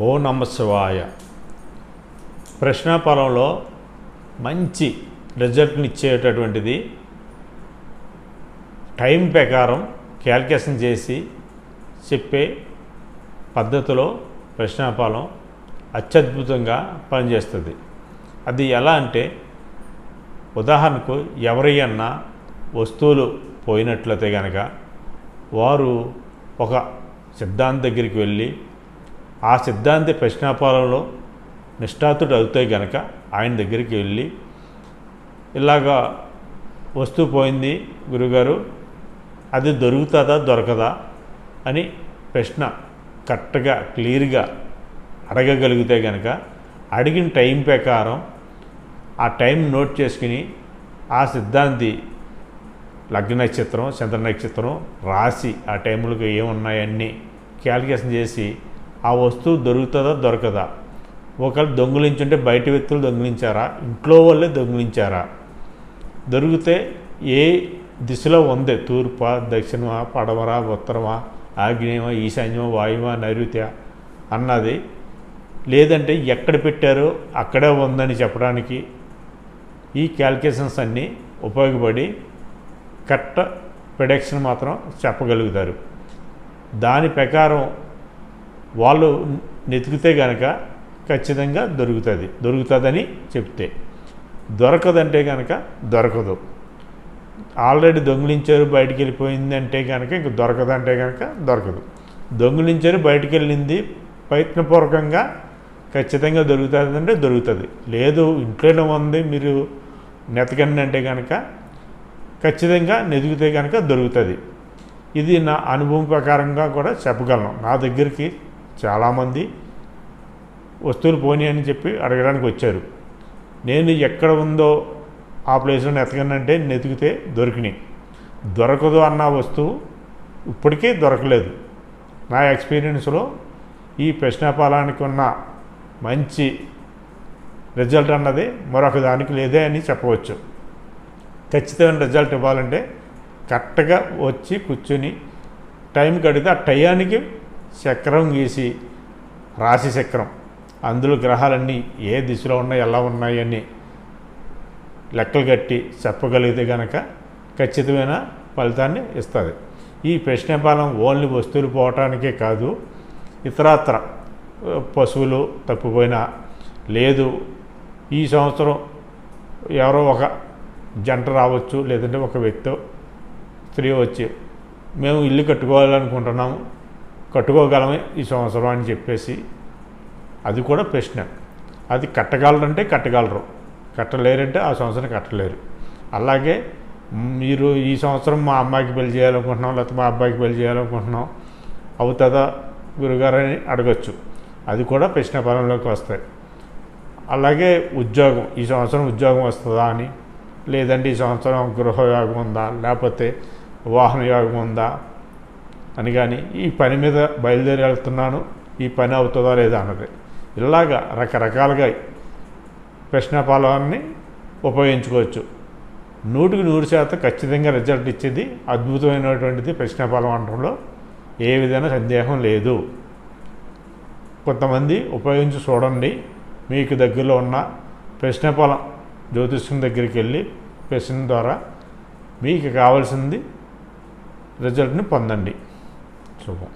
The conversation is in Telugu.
ఓ నమ శివాయ ప్రశ్నాపరంలో మంచి రిజల్ట్ని ఇచ్చేటటువంటిది టైం ప్రకారం క్యాల్కులేషన్ చేసి చెప్పే పద్ధతిలో ప్రశ్నాఫలం అత్యద్భుతంగా పనిచేస్తుంది. అది ఎలా అంటే ఉదాహరణకు ఎవరైనా వస్తువులు పోయినట్లయితే కనుక వారు ఒక సిద్ధాంత దగ్గరికి వెళ్ళి ఆ సిద్ధాంతి ప్రశ్నాపాలంలో నిష్ఠాతుడు అవుతాయి గనక ఆయన దగ్గరికి వెళ్ళి ఇలాగా వస్తువు పోయింది గురుగారు అది దొరుకుతుందా దొరకదా అని ప్రశ్న కరెక్ట్గా క్లియర్గా అడగగలిగితే కనుక అడిగిన టైం ప్రకారం ఆ టైం నోట్ చేసుకుని ఆ సిద్ధాంతి లగ్న నక్షత్రం చంద్ర నక్షత్రం రాసి ఆ టైంలకు ఏమున్నాయన్నీ క్యాలిక్యులేషన్ చేసి ఆ వస్తువు దొరుకుతుందా దొరకదా? ఒకవేళ దొంగిలించుంటే బయట వ్యక్తులు దొంగిలించారా? ఇంట్లో వాళ్ళే దొంగిలించారా? దొరికితే ఏ దిశలో ఉంది? తూర్పా దక్షిణమా పడమరా ఉత్తరమా ఆగ్నేయమా ఈశాన్యమా వాయువా నైరుత్య అన్నది లేదంటే ఎక్కడ పెట్టారో అక్కడే ఉందని చెప్పడానికి ఈ క్యాల్కులేషన్స్ అన్నీ ఉపయోగపడి కరెక్ట్ ప్రొడక్షన్ మాత్రం చెప్పగలుగుతారు. దాని ప్రకారం వాళ్ళు నెతికితే కనుక ఖచ్చితంగా దొరుకుతుంది. దొరుకుతుందని చెప్తే. దొరకదంటే కనుక దొరకదు. ఆల్రెడీ దొంగిలించారు బయటికి వెళ్ళిపోయింది అంటే కనుక ఇంక దొరకదంటే కనుక దొరకదు. దొంగిలించారు బయటికి వెళ్ళింది ప్రయత్నపూర్వకంగా ఖచ్చితంగా దొరుకుతుంది అంటే దొరుకుతుంది. లేదు ఇంట్లోనే ఉంది మీరు నెతకండి అంటే కనుక ఖచ్చితంగా నెతికితే కనుక దొరుకుతుంది. ఇది నా అనుభవం ప్రకారంగా కూడా చెప్పగలను. నా దగ్గరికి చాలామంది వస్తువులు పోనీ అని చెప్పి అడగడానికి వచ్చారు. నేను ఎక్కడ ఉందో ఆ ప్లేస్లో ఎతకనంటే నెతికితే దొరికినాయి. దొరకదు అన్న వస్తువు ఇప్పటికీ దొరకలేదు. నా ఎక్స్పీరియన్స్లో ఈ ప్రశ్నపాలానికి ఉన్న మంచి రిజల్ట్ అన్నది మరొక దానికి లేదే అని చెప్పవచ్చు. ఖచ్చితమైన రిజల్ట్ ఇవ్వాలంటే కరెక్ట్గా వచ్చి కూర్చుని టైం కడిగితే ఆ టయానికి చక్రం గీసి రాశి చక్రం. అందులో గ్రహాలన్నీ ఏ దిశలో ఉన్నాయి ఎలా ఉన్నాయని లెక్కలు కట్టి చెప్పగలిగితే కనుక ఖచ్చితమైన ఫలితాన్ని ఇస్తుంది. ఈ ప్రశ్నపాలన ఓన్లీ వస్తువులు పోవటానికే కాదు ఇతరత్ర పశువులు తప్పిపోయినా లేదు ఈ సంవత్సరం ఎవరో ఒక జంట రావచ్చు లేదంటే ఒక వ్యక్తి స్త్రీ వచ్చి మేము ఇల్లు కట్టుకోవాలనుకుంటున్నాము కట్టుకోగలమే ఈ సంవత్సరం అని చెప్పేసి అది కూడా ప్రశ్న. అది కట్టగలరంటే కట్టగలరు. కట్టలేరంటే ఆ సంవత్సరం కట్టలేరు. అలాగే మీరు ఈ సంవత్సరం మా అమ్మాయికి పెళ్ళి చేయాలనుకుంటున్నాం లేకపోతే మా అబ్బాయికి పెళ్ళి చేయాలనుకుంటున్నాం అవుతుందా గురుగారు అని అడగచ్చు. అది కూడా ప్రశ్న పరంలోకి వస్తాయి. అలాగే ఉద్యోగం ఈ సంవత్సరం ఉద్యోగం వస్తుందా అని? లేదంటే ఈ సంవత్సరం గృహయోగం ఉందా? లేకపోతే వాహన యోగం ఉందా? అని కానీ ఈ పని మీద బయలుదేరి వెళ్తున్నాను ఈ పని అవుతుందా లేదా అన్నది. ఇలాగా రకరకాలుగా ప్రశ్నపాలాన్ని ఉపయోగించుకోవచ్చు. నూటికి నూరు శాతం ఖచ్చితంగా రిజల్ట్ ఇచ్చేది అద్భుతమైనటువంటిది ప్రశ్నపాలం అనడంలో ఏ విధమైన సందేహం లేదు. కొంతమంది ఉపయోగించి చూడండి మీకు దగ్గరలో ఉన్న ప్రశ్నపాలం జ్యోతిష్యం దగ్గరికి వెళ్ళి ప్రశ్న ద్వారా మీకు కావాల్సింది రిజల్ట్ని పొందండి. 说过